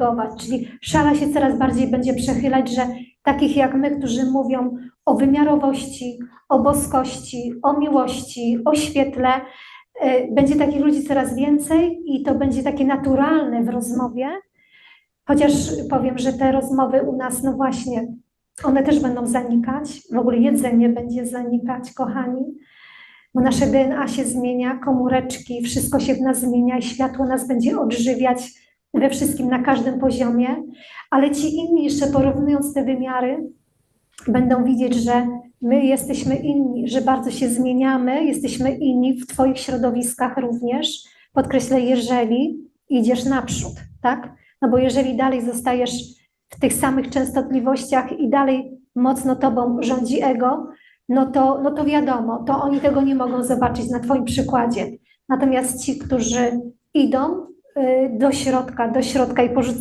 korygować, czyli szala się coraz bardziej będzie przechylać, że takich jak my, którzy mówią o wymiarowości, o boskości, o miłości, o świetle, y, będzie takich ludzi coraz więcej i to będzie takie naturalne w rozmowie. Chociaż powiem, że te rozmowy u nas, no właśnie, one też będą zanikać. W ogóle jedzenie będzie zanikać, kochani, bo nasze DNA się zmienia, komóreczki, wszystko się w nas zmienia i światło nas będzie odżywiać we wszystkim, na każdym poziomie. Ale ci inni, jeszcze porównując te wymiary, będą widzieć, że my jesteśmy inni, że bardzo się zmieniamy, jesteśmy inni w Twoich środowiskach również. Podkreślę, jeżeli idziesz naprzód, tak? No bo jeżeli dalej zostajesz w tych samych częstotliwościach i dalej mocno Tobą rządzi ego, no to, no to wiadomo, to oni tego nie mogą zobaczyć na Twoim przykładzie. Natomiast ci, którzy idą do środka, do środka i porzucają,